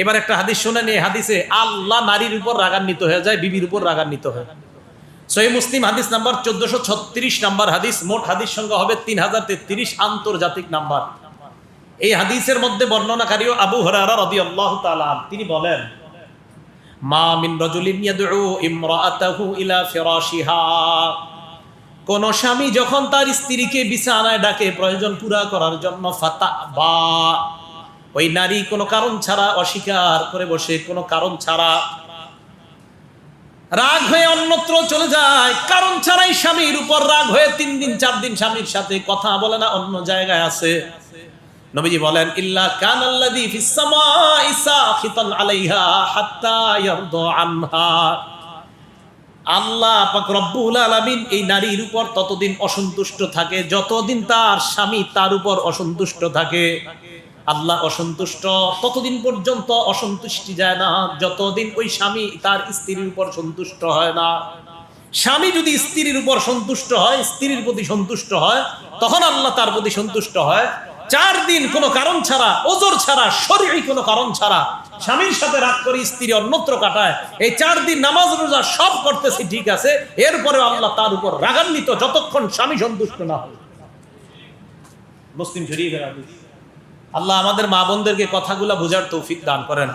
এবার একটা হাদিস শুনে নিয়ে হাদিসে আল্লাহ নারীর উপর রাগান্বিত হয়ে যায়, বিবির উপর রাগান্বিত হয় সহি মুসলিম হাদিস নাম্বার চোদ্দশো ছত্রিশ নাম্বার হাদিস, মোট হাদিস সংখ্যা হবে তিন হাজার তেত্রিশ আন্তর্জাতিক নাম্বার। এই হাদিসের মধ্যে বর্ণনাকারীও আবু হরারা রদি আল্লাহ তালাম তিনি বলেন, মা মিন রাজুলিন কোন স্বামী যখন তার স্ত্রীকে বিছানায় ডাকে, প্রয়োজন পুরা করার জন্য ফাতা বা ওই নারী কোনো কারণ ছাড়া অস্বীকার করে বসে, কোনো কারণ ছাড়া রাগ হয়ে অন্যত্র চলে যায়। কারণ ছাড়াই স্বামীর উপর রাগ হয়ে তিন দিন, চার দিন স্বামীর সাথে কথা বলে না, অন্য জায়গায় আছে। নবীজি বলেন, ইল্লা কান আল্লাযী ফিস সামাই সাখিতান আলাইহা হাত্তা ইয়ারদা আনহা। আল্লাহ পাক রব্বুল আলামিন এই নারীর উপর ততদিন অসন্তুষ্ট থাকে, যতদিন তার স্বামী তার উপর অসন্তুষ্ট থাকে। আল্লাহ অসন্তুষ্ট, ততদিন পর্যন্ত অসন্তুষ্টি যায় না। যতদিন ওই স্বামী তার স্ত্রীর উপর সন্তুষ্ট হয় না। স্বামী যদি স্ত্রীর উপর সন্তুষ্ট হয়, স্ত্রীর প্রতি সন্তুষ্ট হয়, তখন আল্লাহ তার প্রতি সন্তুষ্ট হয়। চার দিন কোনো কারণ ছাড়া, ওজোর ছাড়া, শরীরই কোনো কারণ ছাড়া স্বামীর সাথে রাগ করে স্ত্রী অন্যত্র কাটায়। এই চার দিন নামাজ, রোজা সব করতেছি, ঠিক আছে। এরপরে আল্লাহ তার উপর রাগান্বিত যতক্ষণ স্বামী সন্তুষ্ট না হয়। মুসলিম শরীফের হাদিস। আল্লাহ আমাদের মা বোনদেরকে কথাগুলো বোঝার তৌফিক দান করেন।